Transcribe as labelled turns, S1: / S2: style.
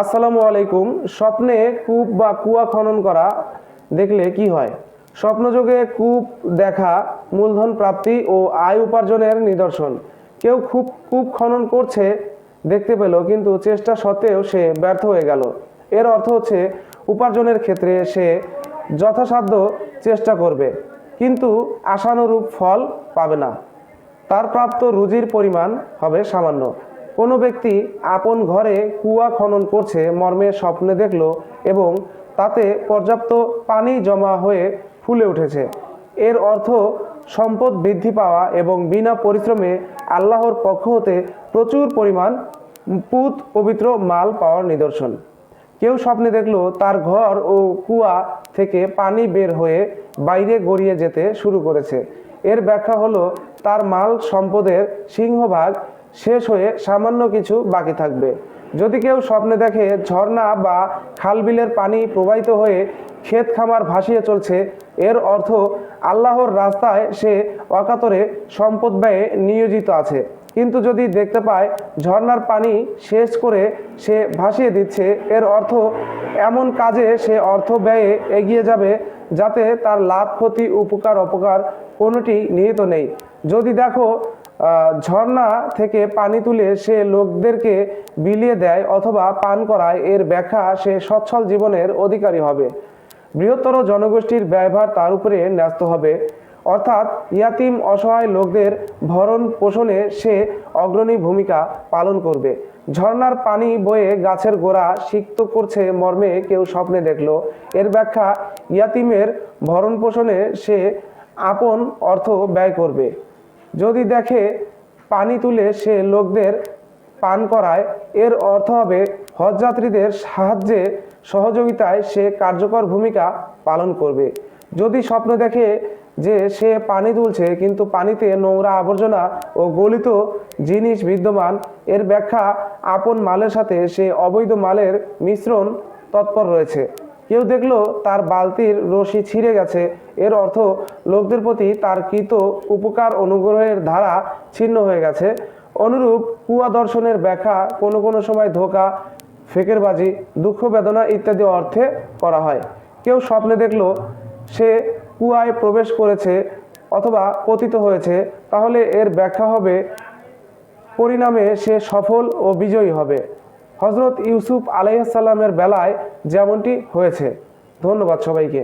S1: আসসালামু আলাইকুম। স্বপ্নে কূপ বা কুয়া খনন করা দেখলে কি হয়? স্বপ্নযোগে কূপ দেখা মূলধন প্রাপ্তি ও আয় উপার্জনের নিদর্শন। কেউ খুব কূপ খনন করছে দেখতে পেল, কিন্তু চেষ্টা সত্ত্বেও সে ব্যর্থ হয়ে গেল। এর অর্থ হচ্ছে উপার্জনের ক্ষেত্রে সে যথাসাধ্য চেষ্টা করবে, কিন্তু আশানুরূপ ফল পাবে না। তার প্রাপ্ত রুজির পরিমাণ হবে সামান্য। কোনো ব্যক্তি আপন ঘরে কুয়া খনন করছে, মর্মে স্বপ্নে দেখল এবং তাতে পর্যাপ্ত পানি জমা হয়ে ফুলে উঠেছে। এর অর্থ সম্পদ বৃদ্ধি পাওয়া এবং বিনা পরিশ্রমে আল্লাহর পক্ষ হতে প্রচুর পরিমাণ পুত পবিত্র মাল পাওয়ার নিদর্শন। কেউ স্বপ্নে দেখল তার ঘর ও কুয়া থেকে পানি বের হয়ে বাইরে গড়িয়ে যেতে শুরু করেছে। এর ব্যাখ্যা হলো তার মাল সম্পদের সিংহভাগ শেষ হয়ে সামান্য কিছু বাকি থাকবে। যদি কেউ স্বপ্নে দেখে ঝর্ণা বা খালবিলের পানি প্রবাহিত হয়ে ক্ষেত খামার ভাসিয়ে চলছে, এর অর্থ আল্লাহর রাস্তায় সে অকাতরে সম্পদ ব্যয়ে নিয়োজিত আছে। কিন্তু যদি দেখতে পায় ঝর্ণার পানি শেষ করে সে ভাসিয়ে দিচ্ছে, এর অর্থ এমন কাজে সে অর্থ ব্যয়ে এগিয়ে যাবে যাতে তার লাভ, ক্ষতি, উপকার, অপকার কোনোটি নিহিত নেই। যদি দেখো ঝর্ণা থেকে পানি তুলে সে লোকদেরকে বিলিয়ে দেয় অথবা পান করায়। এর ব্যাখ্যা, সে সচ্ছল জীবনের অধিকারী হবে। বৃহত্তর জনগোষ্ঠীর ব্যয়ভার তার উপরে ন্যস্ত হবে। অর্থাৎ ইয়াতিম অসহায় লোকদের ভরণ পোষণে সে অগ্রণী ভূমিকা পালন করবে। ঝর্ণার পানি বয়ে গাছের গোড়া সিক্ত করছে মর্মে কেউ স্বপ্নে দেখল। এর ব্যাখ্যা, ইয়াতিমের ভরণ পোষণে সে আপন অর্থ ব্যয় করবে। যদি দেখে পানি তুলে সে লোকদের পান করায়, এর অর্থ হবে হজযাত্রীদের সাহায্যে সহযোগিতায় সে কার্যকর ভূমিকা পালন করবে। যদি স্বপ্ন দেখে যে সে পানি তুলছে, কিন্তু পানিতে নোংরা আবর্জনা ও গলিত জিনিস বিদ্যমান, এর ব্যাখ্যা আপন মালের সাথে সে অবৈধ মালের মিশ্রণ তৎপর রয়েছে। কেউ দেখল তার বালতির রশি ছিঁড়ে গেছে। এর অর্থ লোকদের প্রতি তার কৃত উপকার অনুগ্রহের ধারা ছিন্ন হয়ে গেছে। অনুরূপ কুয়া দর্শনের ব্যাখ্যা কোনো কোনো সময় ধোকা, ফেকেরবাজি, দুঃখ বেদনা ইত্যাদি অর্থে করা হয়। কেউ স্বপ্নে দেখল সে কুয়ায় প্রবেশ করেছে অথবা পতিত হয়েছে, তাহলে এর ব্যাখ্যা হবে, পরিণামে সে সফল ও বিজয়ী হবে। হজরত ইউসুফ আলাইসাল্লামের বেলায় যেমনটি হয়েছে। ধন্যবাদ সবাইকে।